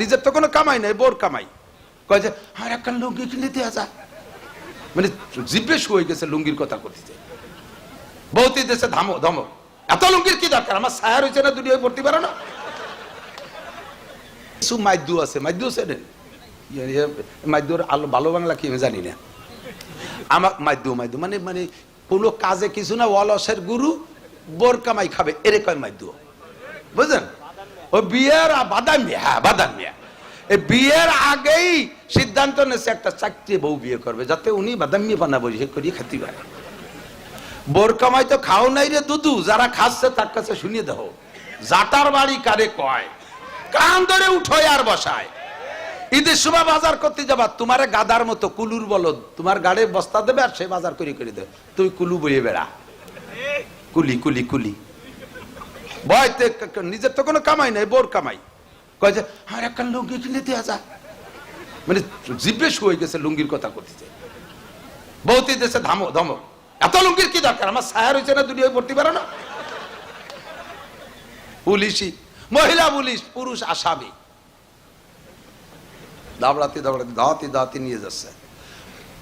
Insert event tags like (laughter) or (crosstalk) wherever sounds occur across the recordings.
নিজের তো কোনো কামাই নাই, বোর কামাই। কয় যে, আর একটা লুঙ্গি কিনে দেওয়া যায় মানে জিজ্ঞেস হয়ে গেছে লুঙ্গির কথা করতে বহুতই দেশে ধামো, ধমো। এত লুঙ্গির কি দরকার? আমার ছায়া রয়েছে না দুটি পড়তে পারো না? কিছু মাইদু আছে মাইদু আছে রে। আলো, ভালো বাংলা কি আমি জানি না। আমার মাইদু মাইদু মানে মানে কোনো কাজে কিছু না, অলসের গুরু, বোর কামাই খাবে, এরে কয় মাইদু। বুঝলেন? ও বিয়ের বাদাম হ্যাঁ বাদাম এই বিয়ের আগেই সিদ্ধান্ত নেছে একটা চাকরি বউ বিয়ে করবে, যাতে উনি বাদাম বানাবো সে করিয়ে খেতে পারে। বোর কামাই তো খাও নাই রে দুদু, যারা খাচ্ছে তার কাছে শুনিয়ে দাও। জাটার বাড়ি কারে কয়? কান ধরে উঠো আর বসায়। ঈদের সময় বাজার করতে যাবা, তোমারে গাদার মতো কুলুর বলো তোমার গাড়ি বস্তা দেবে আর সে বাজার করে করে দেবে। তুই কুলু বইয়ে বেড়া। কুলি কুলি কুলি। বয়তে নিজের তো কোনো কামাই নাই, বোর কামাই। কয় যে, আর একটা লুঙ্গি কিনে দেওয়া যায় মানে হয়ে গেছে লুঙ্গির কথা করতে বহুতই দেশে ধামো এত লুঙ্গির কি দরকার? আমার না পড়তে পারো না? পুলিশই। মহিলা পুলিশ, পুরুষ আসামি। দাবড়াতে দাবড়াতে, দাওয়াতি দাওয়াতি নিয়ে যাচ্ছে।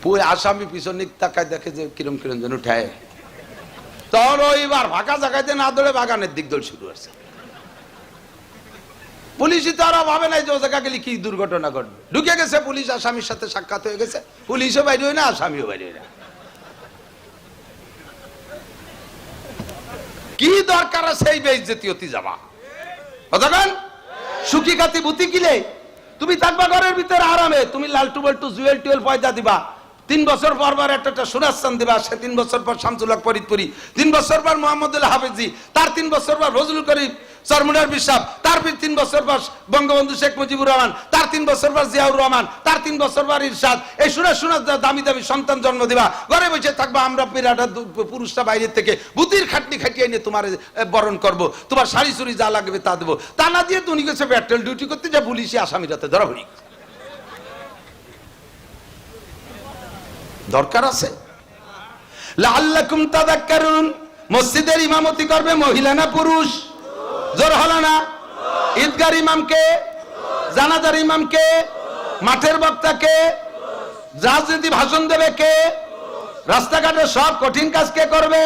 পুই আসামি পিছন তাকায় দেখে যে কিরম কিরম যেন উঠায় তখন ওইবার ফাঁকা জায়গাতে না দৌড়ে বাগানের দিক শুরু তো আরও ভাবে নাই যে ও জায়গা গেলে কি দুর্ঘটনা ঘটবে। ঢুকে গেছে পুলিশ, আসামির সাথে সাক্ষাৎ হয়ে গেছে। পুলিশও বাইরে না, আসামিও বাইরে না। কি দরকার বেইজ্জতি অতি যাবা? কতক্ষণ সুখী খাতি বুতি কিলে? তুমি থাকবা ঘরের ভিতরে আরামে, তুমি লালটু বাল্টু, জুয়েল টুয়েল পয়দা দিবা। তিন বছর পর পর একটা একটা সুরাস্তান দিবা সে তিন বছর পর শামসুল্লাহ ফরিদপুরি, তিন বছর পর মোহাম্মদুল্লাহ হাফেজি, তার তিন বছর পর রজুল করিম, সরমুনার বিশ্বাস তার তিন বছর পর বঙ্গবন্ধু শেখ মুজিবুর রহমান, তার তিন বছর পর জিয়াউর রহমান, তার তিন বছর পর ইরশাদ। এই শুনে শুনে দামি দামি সন্তান জন্ম দিবা। ঘরে বসে থাকবা, আমরা বিরাটা পুরুষটা বাইরের থেকে বুতির খাটনি খাটিয়ে নিয়ে তোমার বরণ করব। তোমার শাড়ি চুরি যা লাগবে তা দেবো। তা না দিয়ে তুমি গেছে ব্যাটেল ডিউটি করতে, যা পুলিশে আসামিরাতে ধরা হই দরকার আছে? লাল্লাকুম তাদাক্কারুন মসজিদের ইমামতি করবে মহিলা না পুরুষ? জোর হলো না? ঈদগার ইমামকে জানাজার ইমামকে মাঠের বক্তাকে রাজনীতি ভাষণ দেবে কে? রাস্তাঘাটে সব কঠিন কাজ কে করবে?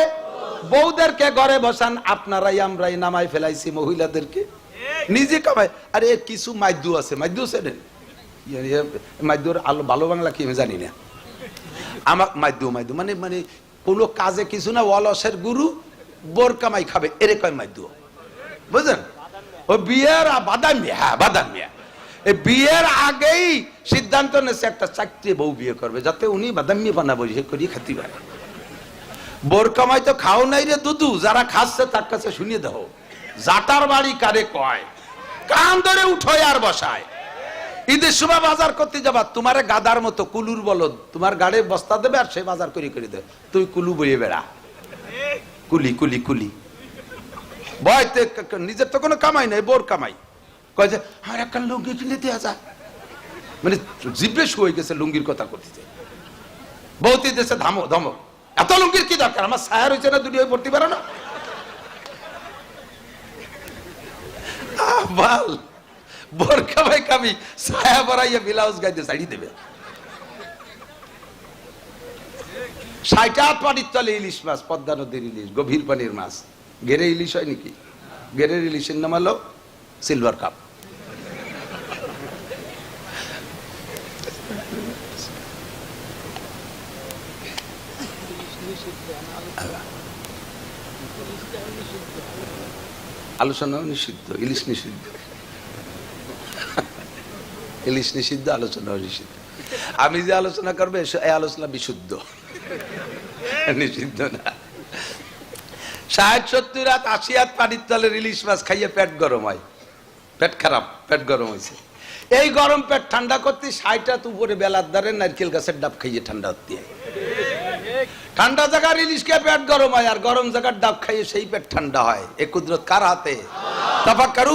বউদেরকে ঘরে বসান? আপনারাই, আমরাই নামাই ফেলাইছি মহিলাদেরকে। নিজে কামাই আরে, কিছু মাইদু আছে। মাইদু আছে রে। মাইদুর আলো, ভালো বাংলা কি জানি না। আমার মাইদু মাইদু মানে মানে কোনো কাজে কিছু না অলসের গুরু বোর কামাই খাবে, এরে কয় মাইদু বুঝলেন? ও বিয়ের বাদাম হ্যাঁ বাদাম এই বিয়ের আগেই সিদ্ধান্ত নেছে একটা চাকরি বউ বিয়ে করবে, যাতে উনি বাদাম বানাবো, সে করিয়ে খেতে পারে বোর কামাই তো খাও নাই রে দুদু, যারা খাচ্ছে তার কাছে শুনিয়ে দাও। জাটার বাড়ি কারে কয়? কান ধরে উঠো আর বসায়। ঈদের সময় বাজার করতে যাবা, তোমারে গাদার মতো কুলুর বলো তোমার গাড়ি বস্তা দেবে আর সে বাজার করে করে দেবে। তুই কুলু বইয়ে বেড়া। কুলি কুলি কুলি। বয়তে নিজের তো কোনো কামাই নাই, বোর কামাই। কয় যে, আর একটা লুঙ্গি কিনে দেওয়া যায় মানে জিজ্ঞেস হয়ে গেছে লুঙ্গির কথা করতে। বহুতই দেশে ধামো ধমো এত লুঙ্গির কি দরকার? আমার ছায়া রয়েছে না দুটি পড়তে পারো না? বাল বোরকা ভাই কামি ছায়া পরাইয়া ব্লাউজ গাইতে শাড়ি দেবে। ষাট পানির তলে ইলিশ মাছ, পদ্মা নদীর ইলিশ, গভীর পানির মাছ। গেরে ইলিশ হয় নাকি? ইলিশের নাম হলো সিলভার কাপ। আলোচনাও নিষিদ্ধ, ইলিশ নিষিদ্ধ। ইলিশ নিষিদ্ধ আলোচনা নিষিদ্ধ। আমি যে আলোচনা করব এই আলোচনা বিশুদ্ধ। নিষিদ্ধ না। ষাট, সত্তর রাত আশি হাত পানির তলের ইলিশ মাছ খাইয়ে পেট গরম হয়। পেট খারাপ, পেট গরম হয়েছে এই গরম পেট ঠান্ডা করতে ষাট হাত উপরে বেলার দ্বারে নারকেল গাছের ডাব খাইয়ে ঠান্ডা হতে হয়। ঠান্ডা জায়গার ইলিশকে পেট গরম হয়, আর গরম জায়গার ডাব খাইয়ে সেই পেট ঠান্ডা হয়। এ কুদরত কার হাতে? তাফাক্কারু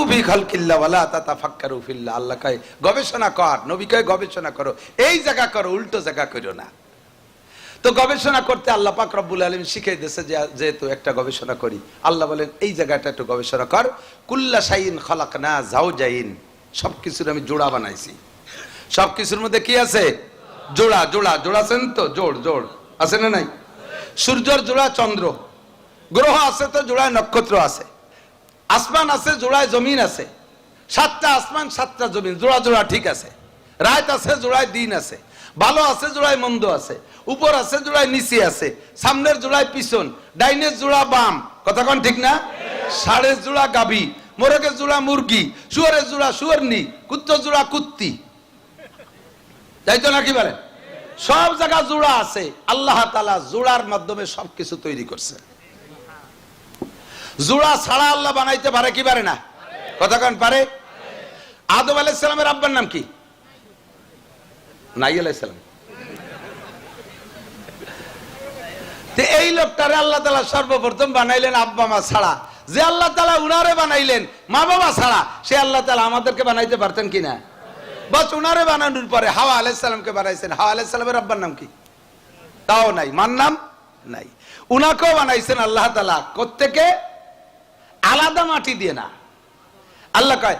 ফিল্লাহ। আল্লাহ কয়, গবেষণা কর। নবী কয়, গবেষণা করো। এই জায়গা করো, উল্টো জায়গা করো না। তো গবেষণা করতে আল্লাহ পাক রব্বুল আলম যেহেতু একটা গবেষণা করি, আল্লাহ বলেন, এই জায়গাটা একটু গবেষণা কর। কুল্লা সাইন খলাক না যাও যাইন সবকিছুর আমি জোড়া বানাইছি। সবকিছুর মধ্যে কি আছে? জোড়া জোড়া জোড়া তো? জোড় জোড়। আছে না নাই? সূর্যর জোড়া চন্দ্র, গ্রহ আছে তো জোড়ায় নক্ষত্র আছে, আসমান আছে জোড়ায় জমিন আছে, সাতটা আসমান, সাতটা জমিন, জোড়া জোড়া ঠিক আছে, রাত আছে জোড়ায় দিন আছে ভালো আছে জোড়ায় মন্দ আছে, উপর আছে জোড়ায় নিচে আছে, সামনের জোড়ায় পিছন, ডাইনের জোড়া বাম, কথা কোন ঠিক না? ষাঁড়ের জোড়া গাভী, মোরগের জোড়া মুরগি, শুয়ারের জোড়া শুয়ারনি, কুত্তর জোড়া কুত্তি, তাই তো নাকি বলেন? সব জায়গা জোড়া আছে। আল্লাহ তালা জোড়ার মাধ্যমে সবকিছু তৈরি করছে। জোড়া ছাড়া আল্লাহ বানাইতে পারে কি পারে না? কতক্ষণ পারে? আদম আলাইসালামের আব্বার নাম কি? নাই আলাইসালাম এই লোকটারে আল্লাহ তালা সর্বপ্রথম বানাইলেন আব্বা মা ছাড়া। যে আল্লাহ তালা উনারে বানাইলেন মা বাবা ছাড়া, সে আল্লাহ তালা আমাদেরকে বানাইতে পারতেন কিনা? বাস উনারে বানানোর পরে হাওয়া আলাইসালামকে বানাইছেন। হাওয়া আলাইসালামের আব্বার নাম কি? তাও নাই। মার নাম? নাই। উনাকেও বানাইছেন আল্লাহ তালা কোত্থেকে? আলাদা মাটি দিয়ে না। আল্লাহ কয়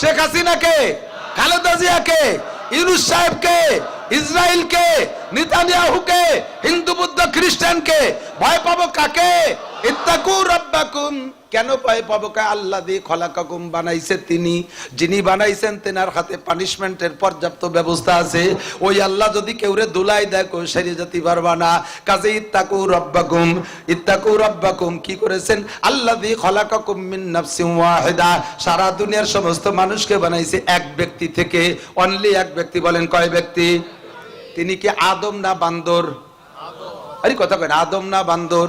শেখ হাসিনাকে, খালেদা জিয়াকে, ইউনুস সাহেবকে ইসরায়েলকে নিতানিয়াহুকে, হিন্দু বুদ্ধ খ্রিস্টানকে ভয় পাবো কাকে? ইত্তাকু রাব্বাকুম। কেন ভয় পাবো কা? আল্লাহ দিয়ে খলাকাকুম বানাইছে তিনি। যিনি বানাইছেন তেনার হাতে পানিশমেন্টের পর্যাপ্ত ব্যবস্থা আছে। ওই আল্লাহ যদি কেউরে দুলাই কেউ সেরে যেতে পারবা না। কাজে ইত্তাকু রব্বাকুম। ইত্তাকু রব্বাকুম কি করেছেন? আল্লাহ দিয়ে খলাকাকুম মিন নাফসিন ওয়াহিদা। সারা দুনিয়ার সমস্ত মানুষকে বানাইছে এক ব্যক্তি থেকে। অনলি এক ব্যক্তি বলেন, কয় ব্যক্তি? তিনি কি আদম না বান্দর? আরে কথা কেন আদম না বান্দর?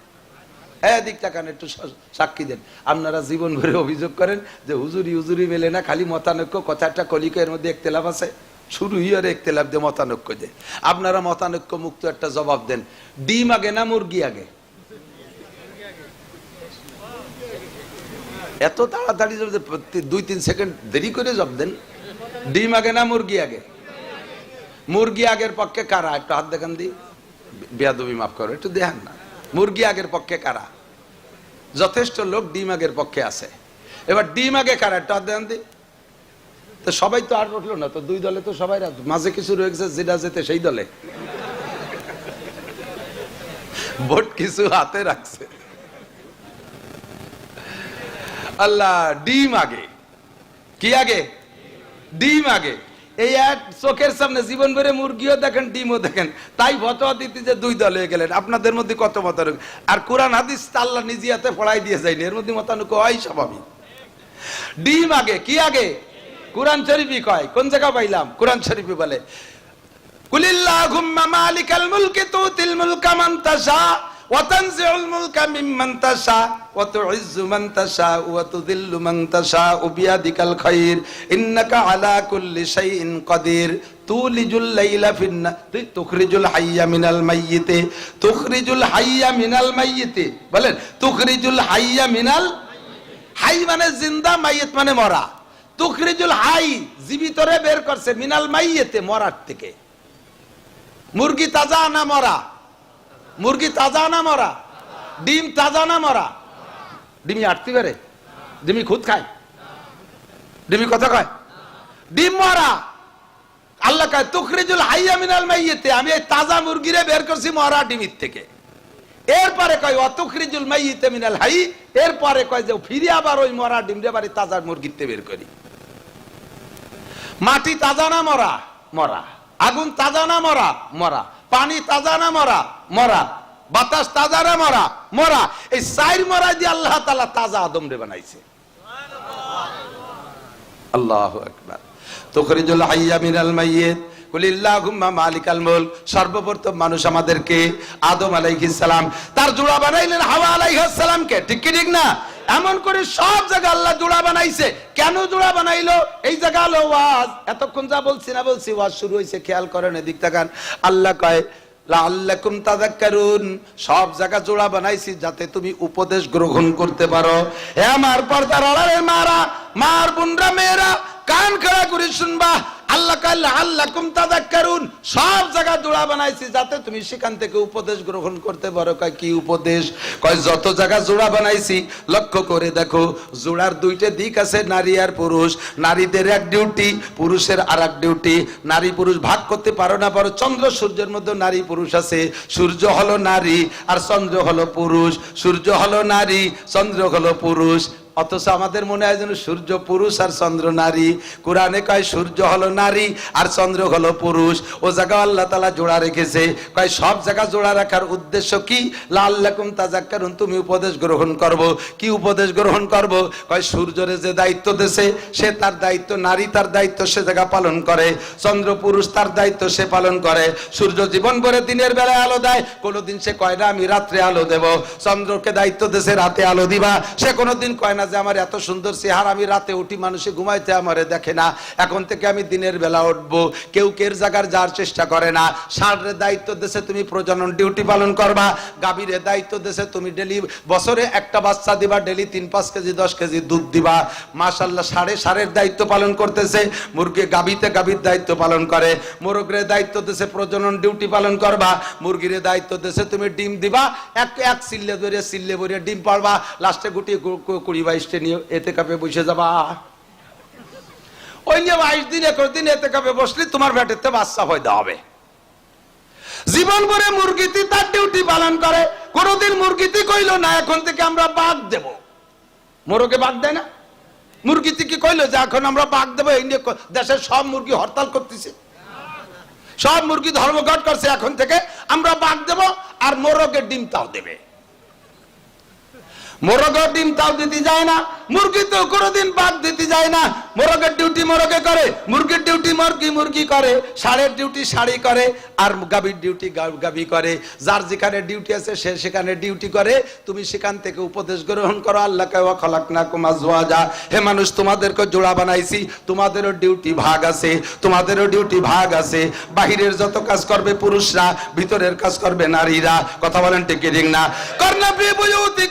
এদিক তাকান, একটু সাক্ষী দেন। আপনারা জীবন ভরে অভিযোগ করেন যে হুজুরি হুজুরি মেলে না, খালি মতানৈক্য, কথাটা কলিকের মধ্যে একতেলাপ আছে। শুরু হিয়ারে একতেলাপ দিয়ে মতানৈক্য দেয়। আপনারা মতানৈক্য মুক্ত একটা জবাব দেন। ডিম আগে না মুরগি আগে? এত তাড়াতাড়ি দুই তিন সেকেন্ড দেরি করে জব দেন। ডিম আগে না মুরগি আগে? মুরগি আগের পক্ষে কারা? একটু হাত দেখান দি। বেয়াদবি মাফ করো, একটু দেখান না। মুরগি আগের পক্ষে কারা? যথেষ্ট লোক ডিম আগের পক্ষে আছে। এবার ডিম আগে কারা? একটু দেখান দি। তো সবাই তো আর উঠল না, তো দুই দলে তো সবাই মাঝে কিছু রয়েছে, যেটা যেতে সেই দলে। ভোট কিছু হাতে রাখছে। আল্লাহ, ডিম আগে। কি আগে? ডিম আগে। এই এক চোখের সামনে জীবন ভরে মুরগিও দেখেন, ডিমও দেখেন। তাই ফতোয়া দিতে যে দুই দল হয়ে গেলেন। আপনাদের মধ্যে কত মতানুক আর কোরআন, হাদিস তা আল্লাহ নিজে হাতে পড়াই দিয়ে যায়নি। এর মধ্যে মতানুক হয় স্বাভাবিক। ডিম আগে, কি আগে? কোরআন শরীফই কয়। কোন জায়গা পাইলাম? কোরআন শরীফই বলে। কুলিল্লাহুম্মা মালিকাল মুলকি তুতিল মুলকা মান ওয়া তানজিউল মুলকা মিম্মান তাশা ওয়া তুইজ্জু মান তাশা ওয়া তুযিল্লু মান তাশা বিয়াদিকাল খায়র ইন্নাকা আলা কুল্লি শাইইন কাদির, তুলিজুল লাইলা তুই তুখরিজুল হাইয়া মিনাল মাইয়িতি, তুখরিজুল হাইয়া মিনাল মাইয়িতি, বলেন, তুখরিজুল হাইয়া হাই মানে জিন্দা, মাইয়েত মানে মরা, তুখরিজুল হাই জীবিতরে বের করছে মিনাল মাইয়েতে মরার থেকে, মুরগি তাজা না মরা? মুরগি তাজা না মরা? ডিম তাজা না মরা? ডিমি আটতে পারে ডিমি খুদ খায়। ডিমি কথা কয়। ডিম মরা। আল্লাহ কয়, তুখরিজুল হাইয়া মিনাল মাইয়েতে আমি এই তাজা মুরগিরে বের করছি মরা ডিমির থেকে। এরপরে কয় অতুখরিজুল মাইয়িতে মিনাল হাই এরপরে কয় যে, ফিরে আবার ওই মরা ডিমরে বাড়ি তাজা মুরগিতে বের করি। মাটি তাজা না মরা? মরা। আগুন তাজা না মরা? মরা। পানি তাজা না মরা? মরা। বাতাস তাজা না মরা? মরা। এই সাইর মরা দিয়ে আল্লাহ তালা তাজা আদম রে বানাইছে। আল্লাহ আকবার। জল হাইয়া মিনাল মাইয়িত। মুলক, সর্বপ্রথম মানুষ আমাদেরকে আদম সালাম, তার জোড়া বানাইলেন, হাওয়া না? এমন করে সব জায়গা বানাইছে। কেন বানাইলো? এই শুরু খেয়াল করেন এদিক তাকান। আল্লাহ কয়, লাআল্লাকুম তাযাক্কারুন। সব জায়গা জোড়া বানাইছি যাতে তুমি উপদেশ গ্রহণ করতে পারো। হে আমার পর্দার মারা, মার বুনরা, মেয়েরা, কান খাড়া করে শুনবা। আল্লাহ কাল্লা আল্লাহ তাদাক্কারুন। সব জায়গা জোড়া বানাইছি যাতে তুমি সেখান থেকে উপদেশ গ্রহণ করতে পারো। কয়, কি উপদেশ? কয়, যত জোড়া বানাইছি, লক্ষ্য করে দেখো, জোড়ার দুইটা দিক আছে, নারী আর পুরুষ। নারীদের এক ডিউটি, পুরুষের আর এক ডিউটি। নারী পুরুষ ভাগ করতে পারো না পারো, চন্দ্র সূর্যের মধ্যে নারী পুরুষ আছে। সূর্য হলো নারী আর চন্দ্র হলো পুরুষ। সূর্য হলো নারী, চন্দ্র হলো পুরুষ। অথচ আমাদের মনে হয় যেন সূর্য পুরুষ আর চন্দ্র নারী। কোরআনে কয়, সূর্য হলো নারী আর চন্দ্র হলো পুরুষ। ও জায়গা আল্লাহ তালা জোড়া রেখেছে। কয়, সব জায়গা জোড়া রাখার উদ্দেশ্য কি? লাল্লাকুম তাজাক্কারুন তুমি উপদেশ গ্রহণ করব। কি উপদেশ গ্রহণ করব? কয়, সূর্যরে যে দায়িত্ব দেছে, সে তার দায়িত্ব নারী, তার দায়িত্ব সে জায়গা পালন করে। চন্দ্র পুরুষ তার দায়িত্ব সে পালন করে। সূর্য জীবন করে দিনের বেলায় আলো দেয়, কোনোদিন সে কয় না, আমি রাত্রে আলো দেব। চন্দ্রকে দায়িত্ব দেছে, রাতে আলো দিবা। সে কোনোদিন কয় না যে আমার এত সুন্দর চেহারা, আমি রাতে উঠি মানুষে ঘুমাইতে আমারে দেখে না। এখন থেকে আমি দিনের বেলা উঠবো। কেউ কের জায়গার যাওয়ার চেষ্টা করে না। ষাঁড়ের দায়িত্ব দেশে তুমি প্রজনন ডিউটি পালন করবা। গাভীরের দায়িত্ব দেশে তুমি ডেলি বছরে একটা বাচ্চা দিবা, ডেলি তিন, পাঁচ কেজি, দশ কেজি দুধ দিবা। মাশাল্লাহ, সাড়ে সারের দায়িত্ব পালন করতেছে। মুরগি গাভীতে গাভীর দায়িত্ব পালন করে। মোরগের দায়িত্ব দেশে প্রজনন ডিউটি পালন করবা। মুরগির দায়িত্ব দেশে তুমি ডিম দিবা। এক এক সিল্লে ধরে সিল্লে ভরে ডিম পারবা লাস্টে গুটি কু- কু- কুড়ি বাইশটা নিয়ে এতে কাপে বসে যাবা। বাইশ দিন দিন এতে কাপে বসলে তোমার বাচ্চা হবে। জীবন ভরে তার ডিউটি পালন করে কইলো না, এখন থেকে আমরা বাঘ দেব। মোরগে বাঘ দেয় না? মুরগিতে কি কইলো যে এখন আমরা বাঘ দেবো, এই নিয়ে দেশের সব মুরগি হরতাল করতেছে। সব মুরগি ধর্মঘট করছে, এখন থেকে আমরা বাঘ দেব আর মোরগের ডিম তাও দেবে। মোরগের ডিম তাও দিতে যায় না, মুরগি তো কোনোদিন বাদ দিতে যায় না। মোরগের ডিউটি মোরগে করে, মুরগির ডিউটি মুরগি মুরগি করে, ষাঁড়ের ডিউটি শাড়ি করে, আর গাভীর ডিউটি গাভী করে। যার যেখানে ডিউটি আছে, সে সেখানে ডিউটি করে। তুমি সেখান থেকে উপদেশ গ্রহণ করো আল্লাহ কেওয়া খলাক না কুমা যা হে মানুষ, তোমাদেরকে জোড়া বানাইছি, তোমাদেরও ডিউটি ভাগ আছে, তোমাদেরও ডিউটি ভাগ আছে। বাহিরের যত কাজ করবে পুরুষরা, ভিতরের কাজ করবে নারীরা। কথা বলেন টিকে ঠিক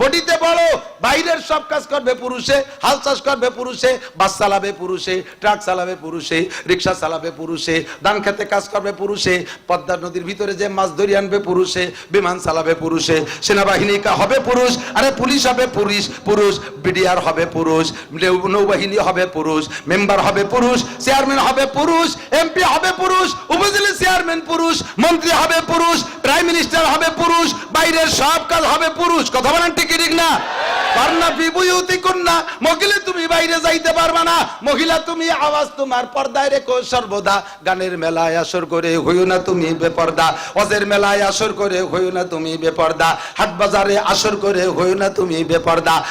বডিতে বড় বাইরের সব কাজ করবে পুরুষে, হাল চাষ করবে পুরুষে, বাস চালাবে পুরুষে, ট্রাক চালাবে পুরুষে, রিক্সা চালাবে পুরুষে, ধান খেতে কাজ করবে পুরুষে পদ্মা নদীর ভিতরে যে মাছ ধরে আনবে পুরুষে, বিমান চালাবে পুরুষে, সেনাবাহিনী হবে পুরুষ, আরে পুলিশ হবে পুলিশ, পুরুষ, বিডিআর হবে পুরুষ নৌবাহিনী হবে পুরুষ, মেম্বার হবে পুরুষ, চেয়ারম্যান হবে পুরুষ, এমপি হবে পুরুষ, উপজেলা চেয়ারম্যান পুরুষ, মন্ত্রী হবে পুরুষ, প্রাইম মিনিস্টার হবে পুরুষ, বাইরের সব কাজ হবে পুরুষ, কথা বলেন ঠিক কি ঠিক না?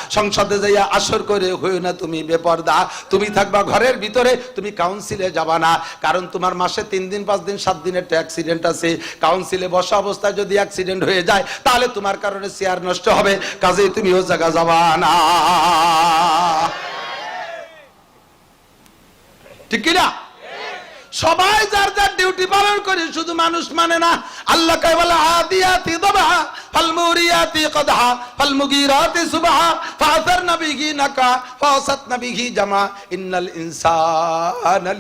সংসদে যাইয়া আসর করে হইও না তুমি বেপর্দা। তুমি থাকবা ঘরের ভিতরে, তুমি কাউন্সিলে যাবা না। কারণ তোমার মাসে তিন দিন, পাঁচ দিন, সাত দিনের একটা অ্যাক্সিডেন্ট আছে। কাউন্সিলে বসা অবস্থায় যদি অ্যাক্সিডেন্ট হয়ে যায়, তাহলে তোমার কারণে চেয়ার নষ্ট হবে। কাজে তুমি ও জায়গা যাবা না ঠিক কিনা? সবাই যার যার ডিউটি পালন করে, শুধু মানুষ মানে না। আল্লাহ কয়, বলে আদিয়াতি দবহা, ফাল মুরিয়াতি কদহা, ফাল মুগিরাতি সুবহা ফাসারনা বিহি নাকা ফাসাতনা বিহি জামা, ইন্নাল ইনসানা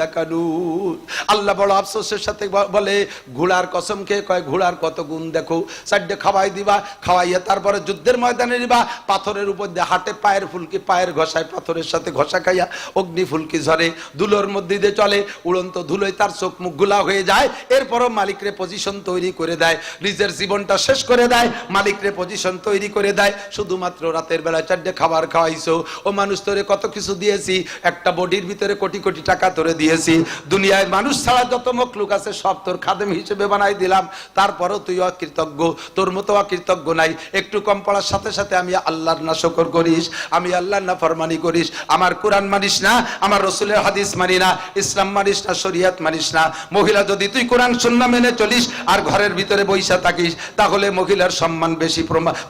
লাকানুত আল্লাহ বড় আফসোসের সাথে বলে, ঘোড়ার কসম কয়, ঘোড়ার কত গুণ দেখো। সাইডে খাওয়াই দিবা, খাওয়াইয়া তারপরে যুদ্ধের ময়দানে নিবা, পাথরের উপর দিয়ে হাটে পায়ের ফুলকি, পায়ের ঘষায় পাথরের সাথে ঘষা খাইয়া অগ্নি ফুলকি ঝরে, দুলোর মধ্যে দিয়ে চলে, উড়ন্ত ধুলোয় তার চোখ মুখগুলা হয়ে যায়। এরপরও মালিকরে পজিশন তৈরি করে দেয়, নিজের জীবনটা শেষ করে দেয়, মালিকরে পজিশন তৈরি করে দেয়। শুধুমাত্র রাতের বেলা চারটে খাবার খাওয়াইছো। ও মানুষ তোরে কত কিছু দিয়েছি, একটা বডির ভিতরে কোটি কোটি টাকা তোরে দিয়েছি। দুনিয়ায় মানুষ ছাড়া যত মখলুক আছে, সব তোর খাদেম হিসেবে বানাই দিলাম। তারপরও তুই অকৃতজ্ঞ, তোর মতো অকৃতজ্ঞ নাই। একটু কম পড়ার সাথে সাথে আমি আল্লাহর না শকর করিস, আমি আল্লাহর না ফরমানি করিস। আমার কোরআন মানিস না, আমার রসুলের হাদিস মানি না। ইসলাম মানিস না, শরিয়াত মানিস না। মহিলা যদি তুই কোরআন, সুন্না মেনে চলিস আর ঘরের ভিতরে বৈশা থাকিস, তাহলে মহিলার সম্মান বেশি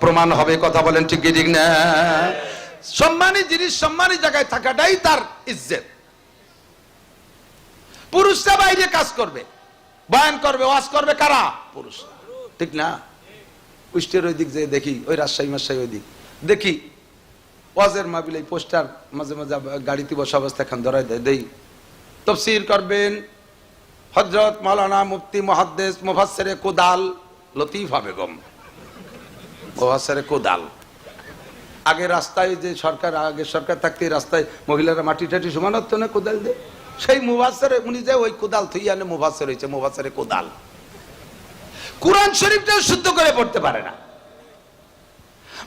প্রমাণ হবে। কথা বলেন ঠিক ঠিক না? সম্মানী জিনিস সম্মানী জায়গায় থাকাটাই তার ইজ্জত। পুরুষরা বাইরে কাজ করবে। বয়ান করবে, ওয়াজ করবে কারা? পুরুষ ঠিক না? কুষ্টের ওই দিক যে দেখি, ওই রাজশাহী মাসাই ওই দিক দেখি, ওয়াজের মাহবিল এই পোস্টার মাঝে মাঝে গাড়িতে বসা অবস্থা এখন ধরাই দেয়, দেই। তফসির করবেন হজরত মাওলানা মুফতি মহাদ্দেশ মুফাসসিরে কোদাল লতিফা বেগম। মুফাসসিরে কোদাল। আগে রাস্তায় যে সরকার, আগে সরকার থাকতে রাস্তায় মহিলারা মাটি টাটি সমান হতো না কোদাল দিয়ে? সেই মুভাসের উনি যে ওই কোদাল থুই আনে মুভাসের হয়েছে মুভাসের কোদাল। কোরআন শরীফটা শুদ্ধ করে পড়তে পারে না।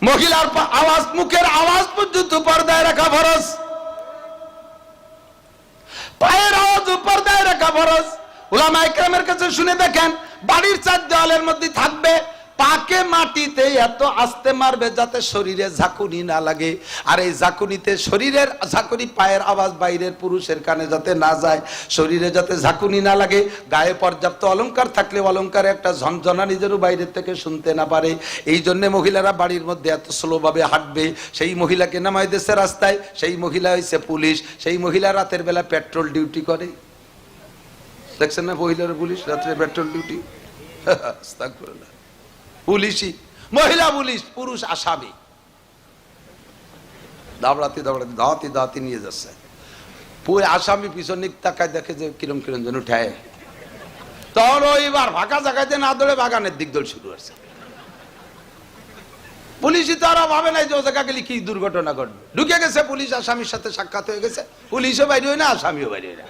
মহিলার আওয়াজ, মুখের আওয়াজ পর্যন্ত পর্দায় রাখা ফরজ। পায়ের আওয়াজ দেয় রাখা ফরজ। ওলামা একরামের কাছে শুনে দেখেন, বাড়ির চার দেওয়ালের মধ্যে থাকবে পাকে মাটিতে এত আস্তে মারবে যাতে শরীরে ঝাঁকুনি না লাগে। আর এই ঝাঁকুনিতে শরীরের ঝাঁকুনি পায়ের আওয়াজ বাইরের পুরুষের কানে যাতে না যায়, শরীরে যাতে ঝাঁকুনি না লাগে, গায়ে পর্যাপ্ত অলংকার থাকলে অলংকারে একটা ঝনঝনা নিজেরও বাইরের থেকে শুনতে না পারে। এই জন্য মহিলারা বাড়ির মধ্যে এত স্লোভাবে হাঁটবে। সেই মহিলাকে নামাই দেশে রাস্তায়, সেই মহিলা হয়েছে পুলিশ, সেই মহিলা রাতের বেলা পেট্রোল ডিউটি করে। দেখছেন না মহিলার পুলিশ রাত্রে পেট্রোল ডিউটি? (laughs) আস্তাগফিরুল্লাহ। পুলিশই। মহিলা পুলিশ, পুরুষ আসামি। দাবড়াতে দাবড়াতে, দাওয়াতি দাওয়াতি নিয়ে যাচ্ছে। পুরো আসামি পিছন তাকায় দেখে যে কিরম কিরম যেন উঠায় তখন ওইবার ফাঁকা জায়গাতে না দৌড়ে বাগানের দিক দৌড় শুরু হচ্ছে পুলিশই তো আরও ভাবে নাই যে ও জায়গা গেলে কি দুর্ঘটনা ঘটবে। ঢুকে গেছে পুলিশ, আসামির সাথে সাক্ষাৎ হয়ে গেছে। পুলিশও বাইরে হয় না, আসামিও বাইরে হয় না।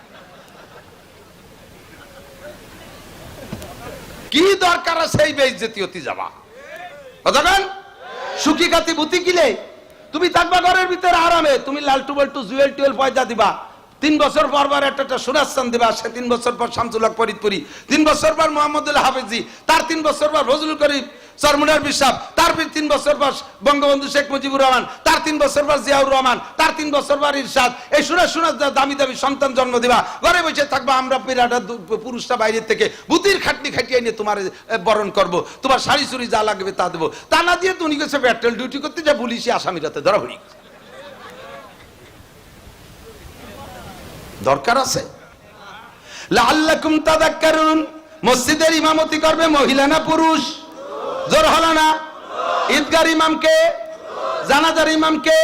কি দরকার এই বেইজ্জতি অতি যাবা? বুঝলেন সুখী কাতি বুতি কিলে? তুমি থাকবা ঘরের ভিতরে আরামে, তুমি লালটু বল্টু, জুয়েল টুয়েল পয়সা দিবা। তিন বছর পর পর একটা একটা সুরাস্তান দিবা, সে তিন বছর পর শামসুল্লাহ ফরিদপুরি, তিন বছর পর মোহাম্মদুল্লাহ হাফিজি, তার তিন বছর পর ফজলুল করিম সরমুনার বিশ্বাস, তার তিন বছর পর বঙ্গবন্ধু শেখ মুজিবুর রহমান, তার তিন বছর পর জিয়াউর রহমান, তার তিন বছর পর ইরশাদ। এই সুরা সুরা দামি দামি সন্তান জন্ম দিবা। ঘরে বসে থাকবা, আমরা পিরাটা পুরুষটা বাইরের থেকে বুতির খাটনি খাটিয়ে নিয়ে তোমার বরণ করব। তোমার শাড়ি চুরি যা লাগবে তা দেবো। তা না দিয়ে তুমি গেছে পেট্রোল ডিউটি করতে, যা পুলিশে আসামিরাতে ধরা হরি দরকার আছে? লাল্লাকুম তাদাক্কারুন। মসজিদের ইমামতি করবে মহিলা না পুরুষ? জোর হলো না? ঈদগার ইমামকে, জানাজার ইমামকে,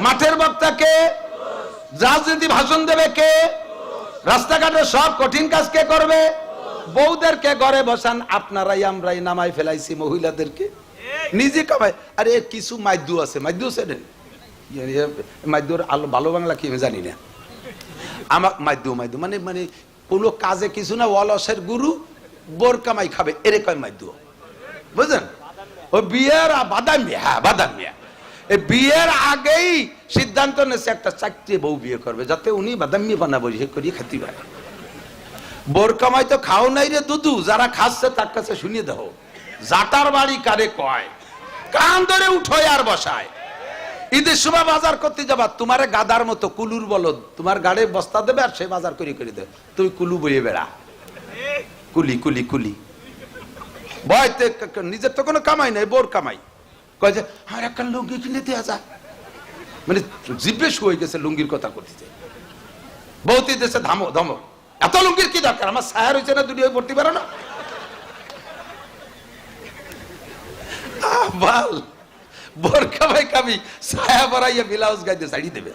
মাঠের বক্তাকে রাজনীতি ভাষণ দেবে কে? রাস্তাঘাটে সব কঠিন কাজ কে করবে? বউদেরকে ঘরে বসান, আপনারাই আমরাই নামাই ফেলাইছি মহিলাদেরকে। নিজে কামাই আরে, কিছু মাইদু আছে। মাইদু আছে রে। মাইদুর আলো, ভালো বাংলা কি আমি জানি না। আমার মাইদু মাইদু মানে মানে কোনো কাজে কিছু না অলসের গুরু বোর কামাই খাবে। এরে কয় মাইদু? বুঝলেন? ও বিয়ের বাদাম হ্যাঁ বাদাম। এই বিয়ের আগেই সিদ্ধান্ত নেছে একটা চাকরি বউ বিয়ে করবে, যাতে উনি বাদাম বানাবো সে করিয়ে খেতে পারে। বোর কামাই তো খাও নাই রে দুদু, যারা খাচ্ছে তার কাছে শুনিয়ে দাও। জাটার বাড়ি কারে কয়? কান ধরে উঠোয় আর বসায়। ঈদের সময় বাজার করতে যাবা, তোমারে গাদার মতো কুলুর বলো তোমার গাড়ি বস্তা দেবে আর সে বাজার করে করে দেবে। তুই কুলু বইয়ে বেড়া। কুলি কুলি কুলি। ভয়তে নিজের তো কোনো কামাই নাই, বোর কামাই। কয় যে আমার একটা লুঙ্গি কিনে দেওয়া যায়। মানে গেছে লুঙ্গির কথা করতে বৌতি দেশে ধামো এত লুঙ্গির কি দরকার? আমার সায়া রয়েছে না না? কাবি ছায়া পরাইয়া ব্লাউজ গাইতে শাড়ি দেবে।